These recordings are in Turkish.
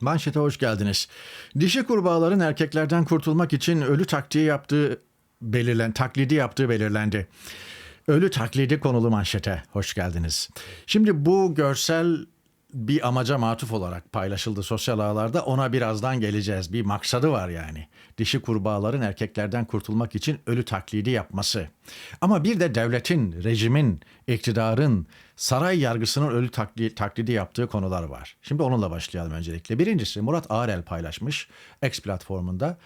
Manşete hoş geldiniz. Dişi kurbağaların erkeklerden kurtulmak için ölü taktiği yaptığı belirlen taklidi yaptığı belirlendi. Ölü taklidi konulu manşete hoş geldiniz. Şimdi bu görsel bir amaca matuf olarak paylaşıldı sosyal ağlarda. Ona birazdan geleceğiz. Bir maksadı var yani. Dişi kurbağaların erkeklerden kurtulmak için ölü taklidi yapması. Ama bir de devletin, rejimin, iktidarın, saray yargısının ölü takli- taklidi yaptığı konular var. Şimdi onunla başlayalım öncelikle. Birincisi Murat Ağrel paylaşmış X platformunda.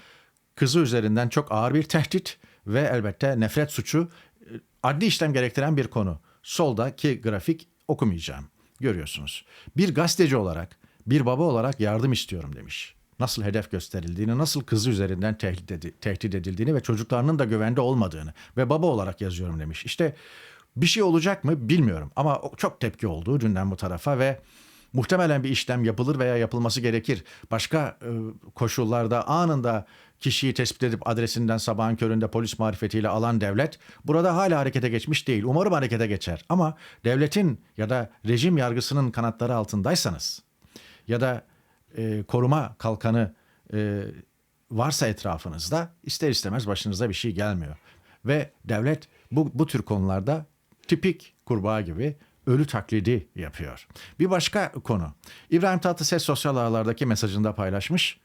Kızı üzerinden çok ağır bir tehdit ve elbette nefret suçu e, adli işlem gerektiren bir konu. Soldaki grafik okumayacağım. Görüyorsunuz. Bir gazeteci olarak, bir baba olarak yardım istiyorum demiş. Nasıl hedef gösterildiğini, nasıl kızı üzerinden tehdit, edi- tehdit edildiğini ve çocuklarının da güvende olmadığını ve baba olarak yazıyorum demiş. İşte bir şey olacak mı bilmiyorum ama çok tepki oldu dünden bu tarafa ve muhtemelen bir işlem yapılır veya yapılması gerekir. Başka e, koşullarda anında kişiyi tespit edip adresinden sabahın köründe polis marifetiyle alan devlet burada hala harekete geçmiş değil. Umarım harekete geçer. Ama devletin ya da rejim yargısının kanatları altındaysanız ya da e, koruma kalkanı e, varsa etrafınızda ister istemez başınıza bir şey gelmiyor. Ve devlet bu, bu tür konularda tipik kurbağa gibi ölü taklidi yapıyor. Bir başka konu. İbrahim Tatlıses sosyal ağlardaki mesajında paylaşmış.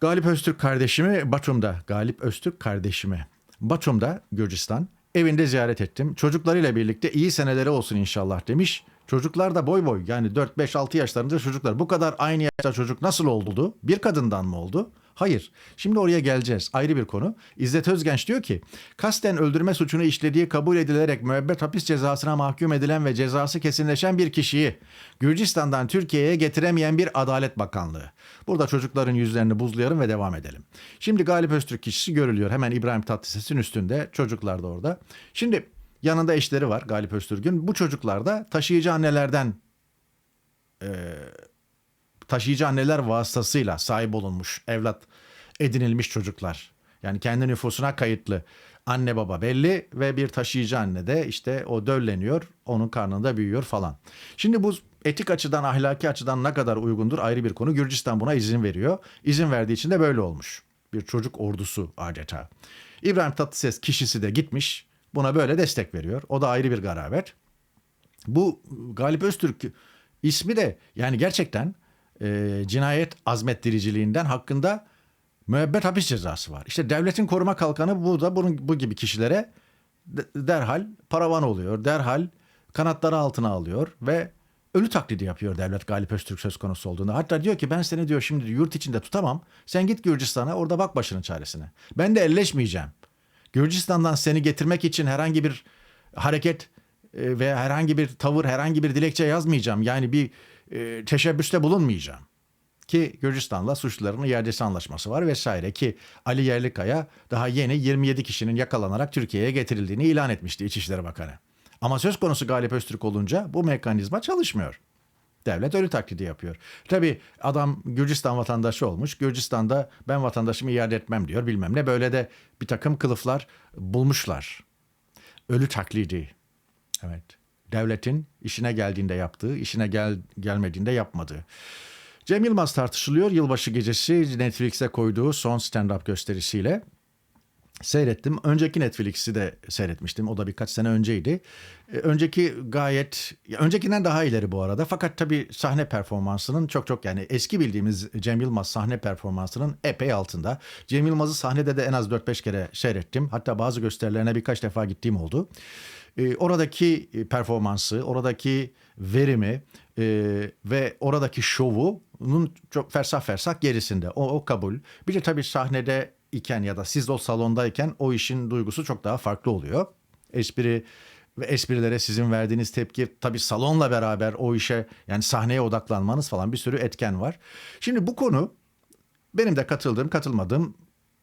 Galip Öztürk kardeşimi Batum'da, Galip Öztürk kardeşimi Batum'da, Gürcistan, evinde ziyaret ettim. Çocuklarıyla birlikte iyi seneleri olsun inşallah demiş. Çocuklar da boy boy yani 4-5-6 yaşlarında çocuklar. Bu kadar aynı yaşta çocuk nasıl oldu? Bir kadından mı oldu? Hayır. Şimdi oraya geleceğiz. Ayrı bir konu. İzzet Özgenç diyor ki, kasten öldürme suçunu işlediği kabul edilerek müebbet hapis cezasına mahkum edilen ve cezası kesinleşen bir kişiyi Gürcistan'dan Türkiye'ye getiremeyen bir Adalet Bakanlığı. Burada çocukların yüzlerini buzlayalım ve devam edelim. Şimdi Galip Öztürk kişisi görülüyor. Hemen İbrahim Tatlıses'in üstünde. Çocuklar da orada. Şimdi yanında eşleri var Galip Öztürk'ün. Bu çocuklar da taşıyıcı annelerden taşıyıcı anneler vasıtasıyla sahip olunmuş, evlat edinilmiş çocuklar. Yani kendi nüfusuna kayıtlı anne baba belli ve bir taşıyıcı anne de işte o dölleniyor, onun karnında büyüyor falan. Şimdi bu etik açıdan, ahlaki açıdan ne kadar uygundur ayrı bir konu. Gürcistan buna izin veriyor. İzin verdiği için de böyle olmuş. Bir çocuk ordusu adeta. İbrahim Tatlıses kişisi de gitmiş. Buna böyle destek veriyor. O da ayrı bir garabet. Bu Galip Öztürk ismi de yani gerçekten e, cinayet azmettiriciliğinden hakkında müebbet hapis cezası var. İşte devletin koruma kalkanı bu da bunun bu gibi kişilere de- derhal paravan oluyor. Derhal kanatları altına alıyor ve ölü taklidi yapıyor devlet Galip Öztürk söz konusu olduğunda. Hatta diyor ki ben seni diyor şimdi yurt içinde tutamam. Sen git Gürcistan'a orada bak başının çaresine. Ben de elleşmeyeceğim. Gürcistan'dan seni getirmek için herhangi bir hareket e, ve herhangi bir tavır, herhangi bir dilekçe yazmayacağım. Yani bir e, teşebbüste bulunmayacağım. Ki Gürcistan'la suçluların iadesi anlaşması var vesaire ki Ali Yerlikaya daha yeni 27 kişinin yakalanarak Türkiye'ye getirildiğini ilan etmişti İçişleri Bakanı. Ama söz konusu Galip Öztürk olunca bu mekanizma çalışmıyor. Devlet ölü taklidi yapıyor. Tabii adam Gürcistan vatandaşı olmuş. Gürcistan'da ben vatandaşımı iade etmem diyor bilmem ne. Böyle de bir takım kılıflar bulmuşlar. Ölü taklidi. Evet. Devletin işine geldiğinde yaptığı, işine gel gelmediğinde yapmadığı. Cem Yılmaz tartışılıyor. Yılbaşı gecesi Netflix'e koyduğu son stand-up gösterisiyle. Seyrettim. Önceki Netflix'i de seyretmiştim. O da birkaç sene önceydi. Ee, Önceki gayet, öncekinden daha ileri bu arada. Fakat tabii sahne performansının çok çok yani eski bildiğimiz Cem Yılmaz sahne performansının epey altında. Cem Yılmaz'ı sahnede de en az 4-5 kere seyrettim. Hatta bazı gösterilerine birkaç defa gittiğim oldu. Ee, oradaki performansı, oradaki verimi e, ve oradaki şovunun çok fersah fersah gerisinde. O, o kabul. Bir de tabii sahnede iken ya da siz o salondayken o işin duygusu çok daha farklı oluyor. Espri ve esprilere sizin verdiğiniz tepki tabii salonla beraber o işe yani sahneye odaklanmanız falan bir sürü etken var. Şimdi bu konu benim de katıldığım katılmadığım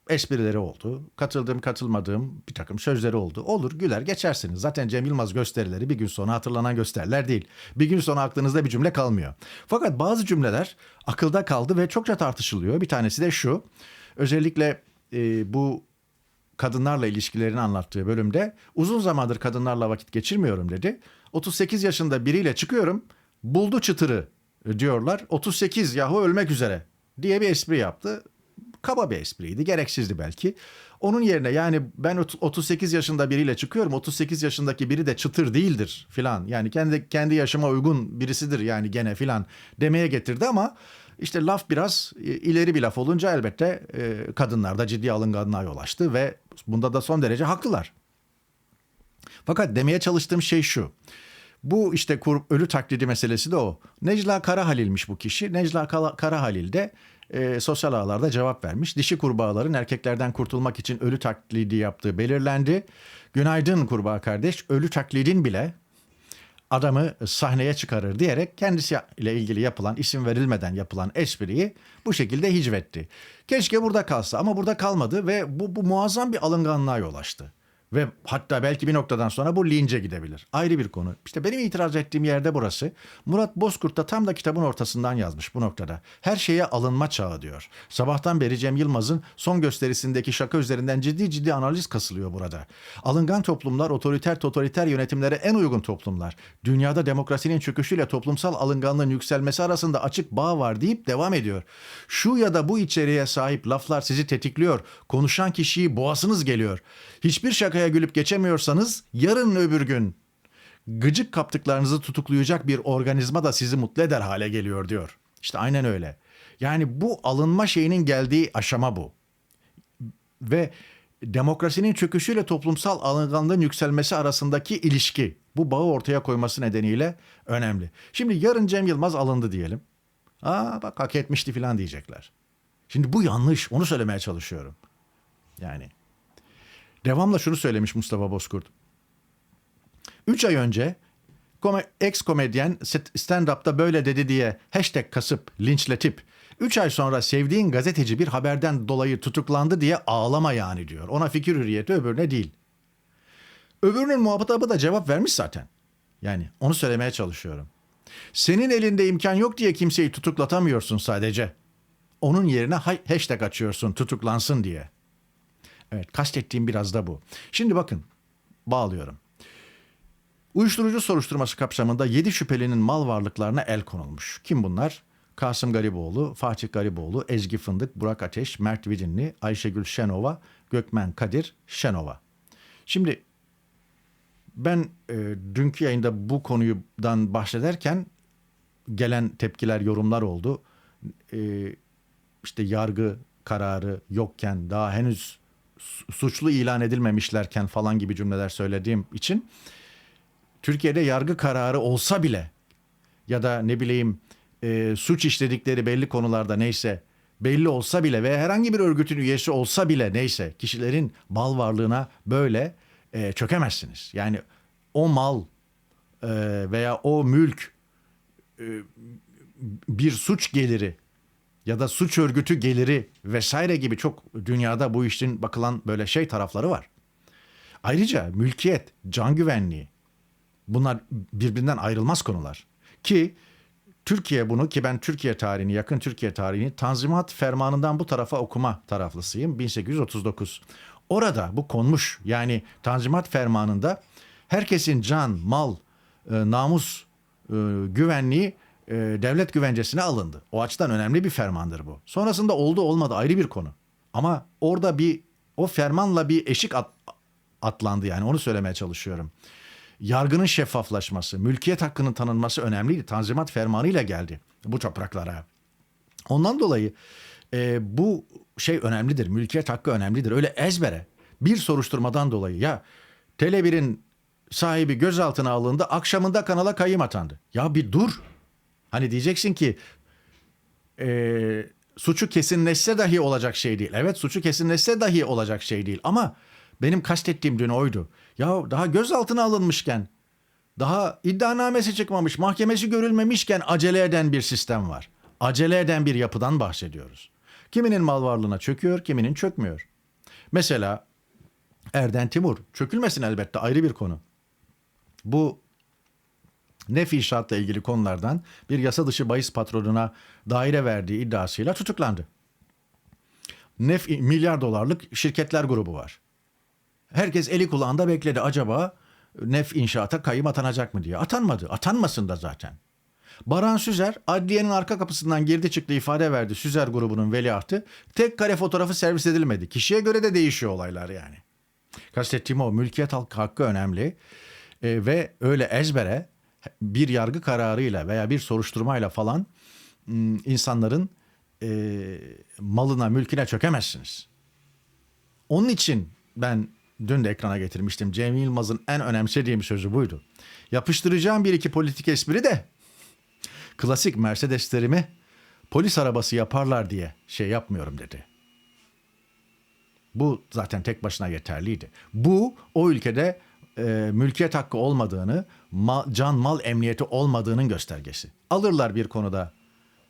esprileri oldu. Katıldığım katılmadığım bir takım sözleri oldu. Olur güler geçersiniz. Zaten Cem Yılmaz gösterileri bir gün sonra hatırlanan gösteriler değil. Bir gün sonra aklınızda bir cümle kalmıyor. Fakat bazı cümleler akılda kaldı ve çokça tartışılıyor. Bir tanesi de şu. Özellikle e, bu kadınlarla ilişkilerini anlattığı bölümde uzun zamandır kadınlarla vakit geçirmiyorum dedi. 38 yaşında biriyle çıkıyorum buldu çıtırı diyorlar. 38 yahu ölmek üzere diye bir espri yaptı. Kaba bir espriydi. Gereksizdi belki. Onun yerine yani ben ot- 38 yaşında biriyle çıkıyorum. 38 yaşındaki biri de çıtır değildir filan. Yani kendi kendi yaşıma uygun birisidir yani gene filan demeye getirdi ama işte laf biraz e, ileri bir laf olunca elbette e, kadınlarda ciddi alınganlığa yol açtı ve bunda da son derece haklılar. Fakat demeye çalıştığım şey şu. Bu işte kur, ölü taklidi meselesi de o. Necla Karahalil'miş bu kişi. Necla Karahalil de e, sosyal ağlarda cevap vermiş. Dişi kurbağaların erkeklerden kurtulmak için ölü taklidi yaptığı belirlendi. Günaydın kurbağa kardeş. Ölü taklidin bile adamı sahneye çıkarır diyerek kendisiyle ilgili yapılan isim verilmeden yapılan espriyi bu şekilde hicvetti. Keşke burada kalsa ama burada kalmadı ve bu, bu muazzam bir alınganlığa yol açtı. Ve hatta belki bir noktadan sonra bu lince gidebilir. Ayrı bir konu. İşte benim itiraz ettiğim yerde burası. Murat Bozkurt da tam da kitabın ortasından yazmış bu noktada. Her şeye alınma çağı diyor. Sabahtan beri Cem Yılmaz'ın son gösterisindeki şaka üzerinden ciddi ciddi analiz kasılıyor burada. Alıngan toplumlar otoriter totaliter yönetimlere en uygun toplumlar. Dünyada demokrasinin çöküşüyle toplumsal alınganlığın yükselmesi arasında açık bağ var deyip devam ediyor. Şu ya da bu içeriğe sahip laflar sizi tetikliyor. Konuşan kişiyi boğasınız geliyor. Hiçbir şakaya gülüp geçemiyorsanız yarın öbür gün gıcık kaptıklarınızı tutuklayacak bir organizma da sizi mutlu eder hale geliyor diyor. İşte aynen öyle. Yani bu alınma şeyinin geldiği aşama bu. Ve demokrasinin çöküşüyle toplumsal alınganlığın yükselmesi arasındaki ilişki bu bağı ortaya koyması nedeniyle önemli. Şimdi yarın Cem Yılmaz alındı diyelim. Aa bak hak etmişti falan diyecekler. Şimdi bu yanlış. Onu söylemeye çalışıyorum. Yani devamla şunu söylemiş Mustafa Bozkurt. 3 ay önce ex komedyen st- stand-up'ta böyle dedi diye hashtag kasıp linçletip 3 ay sonra sevdiğin gazeteci bir haberden dolayı tutuklandı diye ağlama yani diyor. Ona fikir hürriyeti öbürüne değil. Öbürünün muhatabı da cevap vermiş zaten. Yani onu söylemeye çalışıyorum. Senin elinde imkan yok diye kimseyi tutuklatamıyorsun sadece. Onun yerine hashtag açıyorsun tutuklansın diye. Evet kastettiğim biraz da bu. Şimdi bakın bağlıyorum. Uyuşturucu soruşturması kapsamında 7 şüphelinin mal varlıklarına el konulmuş. Kim bunlar? Kasım Gariboğlu, Fatih Gariboğlu, Ezgi Fındık, Burak Ateş, Mert Vidinli, Ayşegül Şenova, Gökmen Kadir Şenova. Şimdi ben e, dünkü yayında bu konudan bahsederken gelen tepkiler, yorumlar oldu. E, işte yargı kararı yokken daha henüz suçlu ilan edilmemişlerken falan gibi cümleler söylediğim için Türkiye'de yargı kararı olsa bile ya da ne bileyim e, suç işledikleri belli konularda neyse belli olsa bile ve herhangi bir örgütün üyesi olsa bile neyse kişilerin mal varlığına böyle e, çökemezsiniz. Yani o mal e, veya o mülk e, bir suç geliri ya da suç örgütü geliri vesaire gibi çok dünyada bu işin bakılan böyle şey tarafları var. Ayrıca mülkiyet, can güvenliği bunlar birbirinden ayrılmaz konular. Ki Türkiye bunu ki ben Türkiye tarihini, yakın Türkiye tarihini Tanzimat Fermanı'ndan bu tarafa okuma taraflısıyım. 1839. Orada bu konmuş yani Tanzimat Fermanı'nda herkesin can, mal, e, namus, e, güvenliği e, devlet güvencesine alındı. O açıdan önemli bir fermandır bu. Sonrasında oldu olmadı ayrı bir konu. Ama orada bir o fermanla bir eşik at- atlandı yani onu söylemeye çalışıyorum. Yargının şeffaflaşması, mülkiyet hakkının tanınması önemliydi. Tanzimat fermanıyla geldi bu topraklara. Ondan dolayı e, bu şey önemlidir. Mülkiyet hakkı önemlidir. Öyle ezbere bir soruşturmadan dolayı ya Tele1'in sahibi gözaltına alındı. Akşamında kanala kayyım atandı. Ya bir dur. Hani diyeceksin ki e, suçu kesinleşse dahi olacak şey değil. Evet suçu kesinleşse dahi olacak şey değil. Ama benim kastettiğim dün oydu. Ya daha gözaltına alınmışken, daha iddianamesi çıkmamış, mahkemesi görülmemişken acele eden bir sistem var. Acele eden bir yapıdan bahsediyoruz. Kiminin mal varlığına çöküyor, kiminin çökmüyor. Mesela Erden Timur, çökülmesin elbette ayrı bir konu. Bu nef inşaatla ilgili konulardan bir yasa dışı bahis patronuna daire verdiği iddiasıyla tutuklandı. Nef milyar dolarlık şirketler grubu var. Herkes eli kulağında bekledi acaba Nef inşaata kayyım atanacak mı diye. Atanmadı. Atanmasın da zaten. Baran Süzer adliyenin arka kapısından girdi çıktı ifade verdi Süzer grubunun veliahtı. Tek kare fotoğrafı servis edilmedi. Kişiye göre de değişiyor olaylar yani. Kastettiğim o mülkiyet hakkı önemli E, ve öyle ezbere bir yargı kararıyla veya bir soruşturmayla falan m, insanların e, malına mülküne çökemezsiniz. Onun için ben dün de ekrana getirmiştim. Cem Yılmaz'ın en önemsediğim sözü buydu. Yapıştıracağım bir iki politik espri de klasik Mercedeslerimi polis arabası yaparlar diye şey yapmıyorum dedi. Bu zaten tek başına yeterliydi. Bu o ülkede e, mülkiyet hakkı olmadığını, ma- can mal emniyeti olmadığının göstergesi. Alırlar bir konuda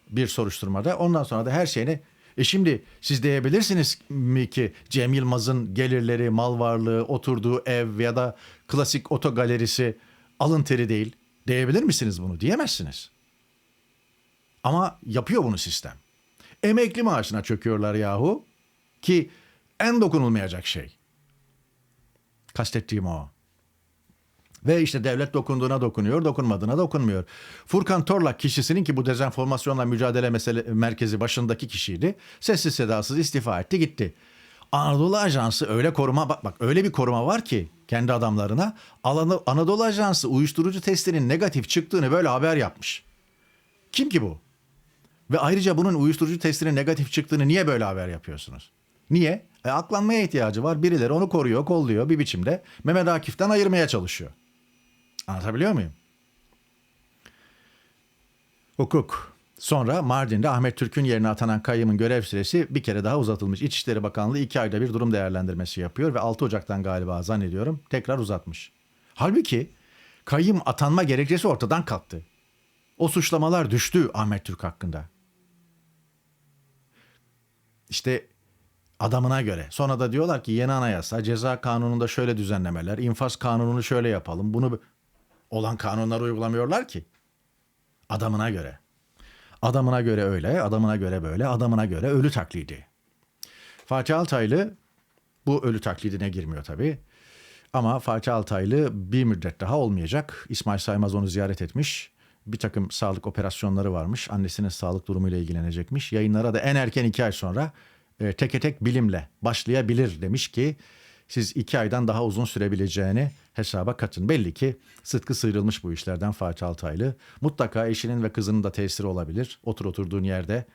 bir soruşturmada ondan sonra da her şeyini e şimdi siz diyebilirsiniz mi ki Cem Yılmaz'ın gelirleri, mal varlığı, oturduğu ev ya da klasik oto galerisi alın teri değil. Diyebilir misiniz bunu? Diyemezsiniz. Ama yapıyor bunu sistem. Emekli maaşına çöküyorlar yahu ki en dokunulmayacak şey. Kastettiğim o. Ve işte devlet dokunduğuna dokunuyor, dokunmadığına dokunmuyor. Furkan Torlak kişisinin ki bu dezenformasyonla mücadele mesele, merkezi başındaki kişiydi. Sessiz sedasız istifa etti gitti. Anadolu Ajansı öyle koruma bak bak öyle bir koruma var ki kendi adamlarına Alanı, Anadolu Ajansı uyuşturucu testinin negatif çıktığını böyle haber yapmış. Kim ki bu? Ve ayrıca bunun uyuşturucu testinin negatif çıktığını niye böyle haber yapıyorsunuz? Niye? E, aklanmaya ihtiyacı var. Birileri onu koruyor, kolluyor bir biçimde. Mehmet Akif'ten ayırmaya çalışıyor. Anlatabiliyor muyum? Hukuk. Sonra Mardin'de Ahmet Türk'ün yerine atanan kayyımın görev süresi bir kere daha uzatılmış. İçişleri Bakanlığı iki ayda bir durum değerlendirmesi yapıyor ve 6 Ocak'tan galiba zannediyorum tekrar uzatmış. Halbuki kayyım atanma gerekçesi ortadan kalktı. O suçlamalar düştü Ahmet Türk hakkında. İşte adamına göre. Sonra da diyorlar ki yeni anayasa, ceza kanununda şöyle düzenlemeler, infaz kanununu şöyle yapalım. Bunu olan kanunları uygulamıyorlar ki. Adamına göre. Adamına göre öyle, adamına göre böyle, adamına göre ölü taklidi. Fatih Altaylı bu ölü taklidine girmiyor tabii. Ama Fatih Altaylı bir müddet daha olmayacak. İsmail Saymaz onu ziyaret etmiş. Bir takım sağlık operasyonları varmış. Annesinin sağlık durumuyla ilgilenecekmiş. Yayınlara da en erken iki ay sonra e, teke tek bilimle başlayabilir demiş ki siz iki aydan daha uzun sürebileceğini hesaba katın. Belli ki sıtkı sıyrılmış bu işlerden Fatih Altaylı. Mutlaka eşinin ve kızının da tesiri olabilir. Otur oturduğun yerde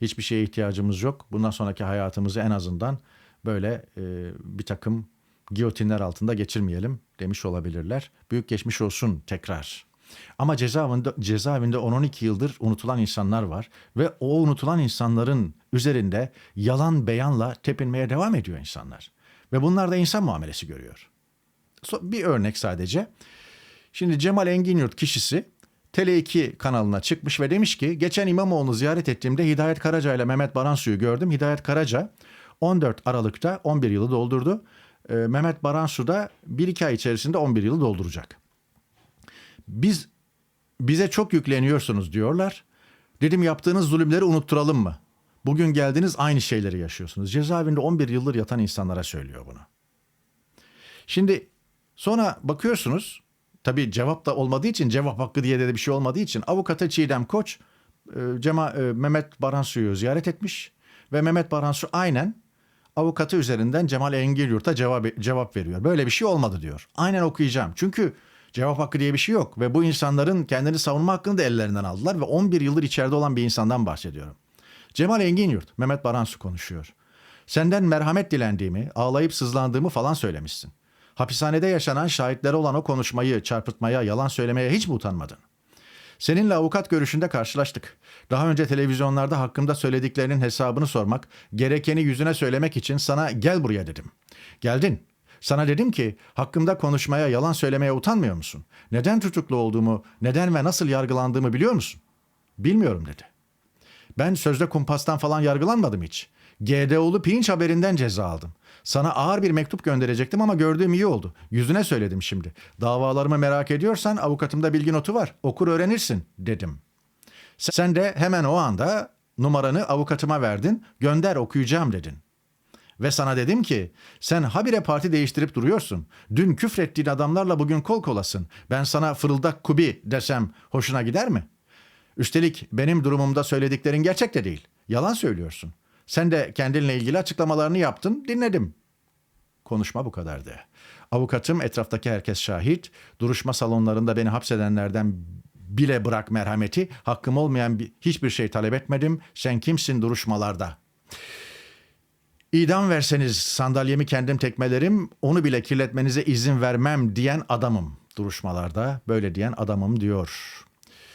hiçbir şeye ihtiyacımız yok. Bundan sonraki hayatımızı en azından böyle e, bir takım giyotinler altında geçirmeyelim demiş olabilirler. Büyük geçmiş olsun tekrar. Ama cezaevinde, cezaevinde 10-12 yıldır unutulan insanlar var ve o unutulan insanların üzerinde yalan beyanla tepinmeye devam ediyor insanlar. Ve bunlar da insan muamelesi görüyor. Bir örnek sadece. Şimdi Cemal Engin kişisi Tele2 kanalına çıkmış ve demiş ki geçen İmamoğlu'nu ziyaret ettiğimde Hidayet Karaca ile Mehmet Baransu'yu gördüm. Hidayet Karaca 14 Aralık'ta 11 yılı doldurdu. Ee, Mehmet Baransu da 1-2 ay içerisinde 11 yılı dolduracak. Biz bize çok yükleniyorsunuz diyorlar. Dedim yaptığınız zulümleri unutturalım mı? Bugün geldiniz aynı şeyleri yaşıyorsunuz. Cezaevinde 11 yıldır yatan insanlara söylüyor bunu. Şimdi sonra bakıyorsunuz tabii cevap da olmadığı için cevap hakkı diye de bir şey olmadığı için avukata Çiğdem Koç e, Cema, e, Mehmet Baransu'yu ziyaret etmiş ve Mehmet Baransu aynen avukatı üzerinden Cemal Engin cevap, cevap veriyor. Böyle bir şey olmadı diyor. Aynen okuyacağım. Çünkü cevap hakkı diye bir şey yok ve bu insanların kendini savunma hakkını da ellerinden aldılar ve 11 yıldır içeride olan bir insandan bahsediyorum. Cemal Engin Yurt, Mehmet Baransu konuşuyor. Senden merhamet dilendiğimi, ağlayıp sızlandığımı falan söylemişsin. Hapishanede yaşanan şahitlere olan o konuşmayı, çarpıtmaya, yalan söylemeye hiç mi utanmadın? Seninle avukat görüşünde karşılaştık. Daha önce televizyonlarda hakkımda söylediklerinin hesabını sormak, gerekeni yüzüne söylemek için sana gel buraya dedim. Geldin. Sana dedim ki hakkımda konuşmaya, yalan söylemeye utanmıyor musun? Neden tutuklu olduğumu, neden ve nasıl yargılandığımı biliyor musun? Bilmiyorum dedi. Ben sözde kumpastan falan yargılanmadım hiç. GDO'lu pirinç haberinden ceza aldım. Sana ağır bir mektup gönderecektim ama gördüğüm iyi oldu. Yüzüne söyledim şimdi. Davalarımı merak ediyorsan avukatımda bilgi notu var. Okur öğrenirsin dedim. Sen de hemen o anda numaranı avukatıma verdin. Gönder okuyacağım dedin. Ve sana dedim ki sen habire parti değiştirip duruyorsun. Dün küfrettiğin adamlarla bugün kol kolasın. Ben sana fırıldak kubi desem hoşuna gider mi? Üstelik benim durumumda söylediklerin gerçek de değil. Yalan söylüyorsun. Sen de kendinle ilgili açıklamalarını yaptın, dinledim. Konuşma bu kadardı. Avukatım etraftaki herkes şahit. Duruşma salonlarında beni hapsedenlerden bile bırak merhameti. Hakkım olmayan bir, hiçbir şey talep etmedim. Sen kimsin duruşmalarda? İdam verseniz sandalyemi kendim tekmelerim, onu bile kirletmenize izin vermem diyen adamım. Duruşmalarda böyle diyen adamım diyor.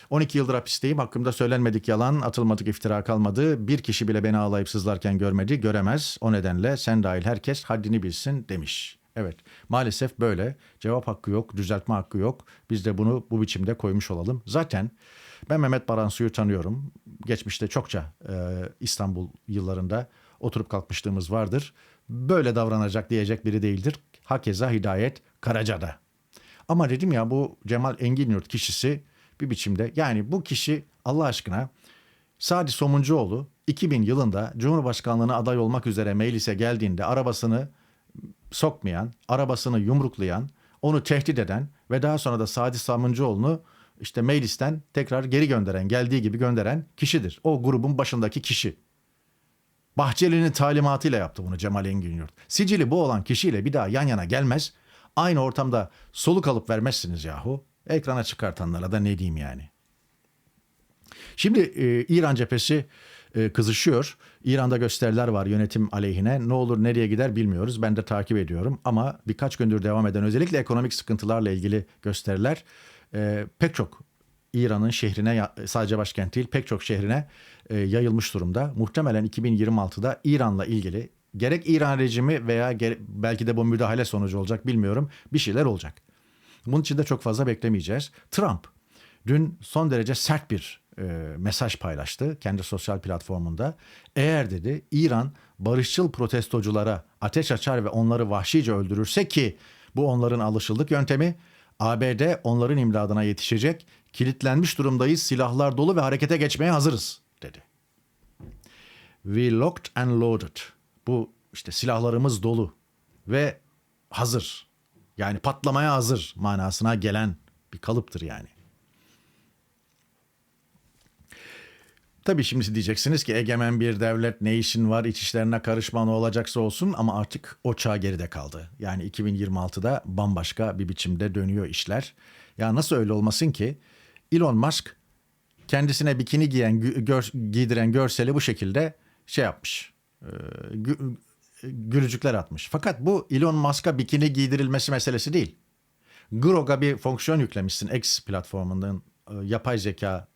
12 yıldır hapisteyim. Hakkımda söylenmedik yalan, atılmadık iftira kalmadı. Bir kişi bile beni ağlayıp sızlarken görmedi, göremez. O nedenle sen dahil herkes haddini bilsin demiş. Evet, maalesef böyle. Cevap hakkı yok, düzeltme hakkı yok. Biz de bunu bu biçimde koymuş olalım. Zaten ben Mehmet Baransu'yu tanıyorum. Geçmişte çokça e, İstanbul yıllarında oturup kalkmışlığımız vardır. Böyle davranacak diyecek biri değildir. Hakeza Hidayet Karaca'da. Ama dedim ya bu Cemal Enginyurt kişisi bir biçimde yani bu kişi Allah aşkına Sadi Somuncuoğlu 2000 yılında Cumhurbaşkanlığına aday olmak üzere meclise geldiğinde arabasını sokmayan, arabasını yumruklayan, onu tehdit eden ve daha sonra da Sadi Somuncuoğlu'nu işte meclisten tekrar geri gönderen, geldiği gibi gönderen kişidir. O grubun başındaki kişi. Bahçeli'nin talimatıyla yaptı bunu Cemal Engin. Sicili bu olan kişiyle bir daha yan yana gelmez. Aynı ortamda soluk alıp vermezsiniz yahu. Ekrana çıkartanlara da ne diyeyim yani. Şimdi e, İran cephesi e, kızışıyor. İran'da gösteriler var yönetim aleyhine. Ne olur nereye gider bilmiyoruz. Ben de takip ediyorum. Ama birkaç gündür devam eden özellikle ekonomik sıkıntılarla ilgili gösteriler e, pek çok İran'ın şehrine sadece başkent değil pek çok şehrine e, yayılmış durumda. Muhtemelen 2026'da İran'la ilgili gerek İran rejimi veya belki de bu müdahale sonucu olacak bilmiyorum bir şeyler olacak. Bunun için de çok fazla beklemeyeceğiz. Trump dün son derece sert bir e, mesaj paylaştı kendi sosyal platformunda. Eğer dedi İran barışçıl protestoculara ateş açar ve onları vahşice öldürürse ki bu onların alışıldık yöntemi ABD onların imdadına yetişecek. Kilitlenmiş durumdayız, silahlar dolu ve harekete geçmeye hazırız dedi. We locked and loaded. Bu işte silahlarımız dolu ve hazır. Yani patlamaya hazır manasına gelen bir kalıptır yani. Tabii şimdi diyeceksiniz ki egemen bir devlet ne işin var iç işlerine karışma ne olacaksa olsun ama artık o çağ geride kaldı. Yani 2026'da bambaşka bir biçimde dönüyor işler. Ya nasıl öyle olmasın ki Elon Musk kendisine bikini giyen gör, giydiren görseli bu şekilde şey yapmış. E, gü, gülücükler atmış. Fakat bu Elon Musk'a bikini giydirilmesi meselesi değil. Grok'a bir fonksiyon yüklemişsin X platformundan e, yapay zeka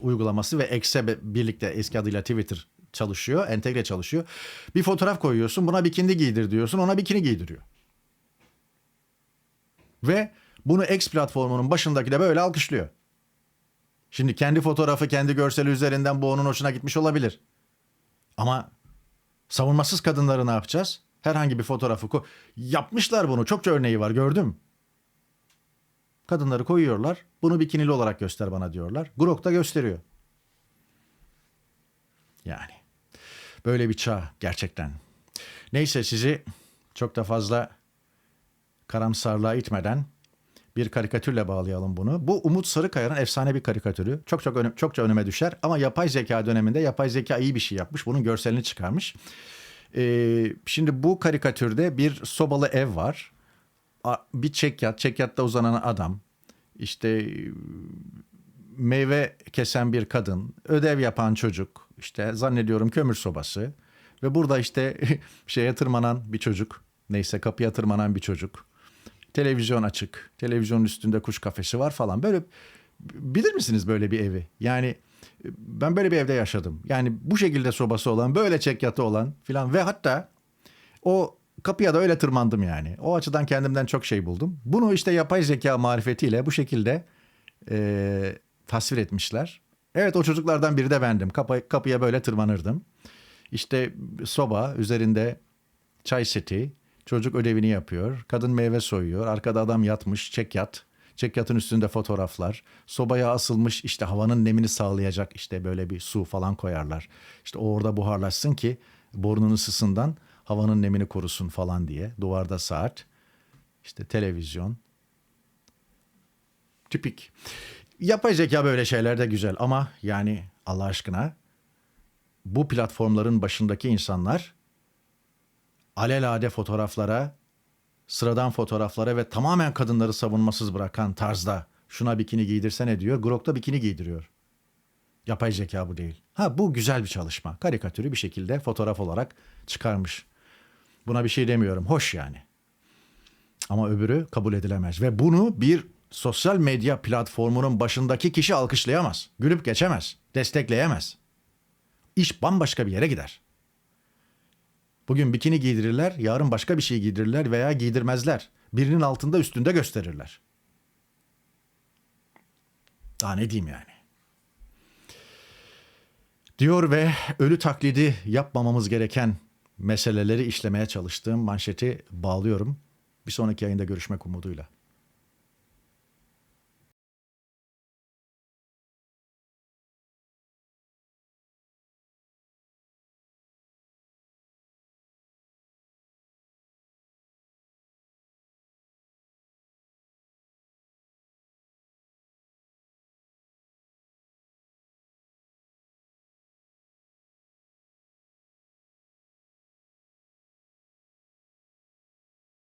uygulaması ve X'e birlikte eski adıyla Twitter çalışıyor, entegre çalışıyor. Bir fotoğraf koyuyorsun, buna bikini giydir diyorsun, ona bikini giydiriyor. Ve bunu X platformunun başındaki de böyle alkışlıyor. Şimdi kendi fotoğrafı, kendi görseli üzerinden bu onun hoşuna gitmiş olabilir. Ama savunmasız kadınları ne yapacağız? Herhangi bir fotoğrafı ko- yapmışlar bunu. Çokça örneği var gördüm. Kadınları koyuyorlar. Bunu bikinili olarak göster bana diyorlar. Grok da gösteriyor. Yani böyle bir çağ gerçekten. Neyse sizi çok da fazla karamsarlığa itmeden bir karikatürle bağlayalım bunu. Bu Umut Sarıkaya'nın efsane bir karikatürü. Çok çok önüm, çokça önüme düşer ama yapay zeka döneminde yapay zeka iyi bir şey yapmış. Bunun görselini çıkarmış. Ee, şimdi bu karikatürde bir sobalı ev var bir çekyat, çekyatta uzanan adam, işte meyve kesen bir kadın, ödev yapan çocuk, işte zannediyorum kömür sobası ve burada işte şeye tırmanan bir çocuk, neyse kapıya tırmanan bir çocuk. Televizyon açık, televizyonun üstünde kuş kafesi var falan. Böyle bilir misiniz böyle bir evi? Yani ben böyle bir evde yaşadım. Yani bu şekilde sobası olan, böyle çekyatı olan filan ve hatta o kapıya da öyle tırmandım yani. O açıdan kendimden çok şey buldum. Bunu işte yapay zeka marifetiyle bu şekilde e, tasvir etmişler. Evet o çocuklardan biri de bendim. Kapı, kapıya böyle tırmanırdım. İşte soba üzerinde çay seti. Çocuk ödevini yapıyor. Kadın meyve soyuyor. Arkada adam yatmış çekyat. Çekyatın üstünde fotoğraflar. Sobaya asılmış işte havanın nemini sağlayacak işte böyle bir su falan koyarlar. İşte o orada buharlaşsın ki burnunun ısısından havanın nemini korusun falan diye. Duvarda saat, işte televizyon. Tipik. Yapay zeka böyle şeyler de güzel ama yani Allah aşkına bu platformların başındaki insanlar alelade fotoğraflara, sıradan fotoğraflara ve tamamen kadınları savunmasız bırakan tarzda şuna bikini giydirsene diyor. Grok'ta bikini giydiriyor. Yapay zeka bu değil. Ha bu güzel bir çalışma. Karikatürü bir şekilde fotoğraf olarak çıkarmış. Buna bir şey demiyorum. Hoş yani. Ama öbürü kabul edilemez. Ve bunu bir sosyal medya platformunun başındaki kişi alkışlayamaz. Gülüp geçemez. Destekleyemez. İş bambaşka bir yere gider. Bugün bikini giydirirler, yarın başka bir şey giydirirler veya giydirmezler. Birinin altında üstünde gösterirler. Daha ne diyeyim yani? Diyor ve ölü taklidi yapmamamız gereken meseleleri işlemeye çalıştığım manşeti bağlıyorum. Bir sonraki yayında görüşmek umuduyla.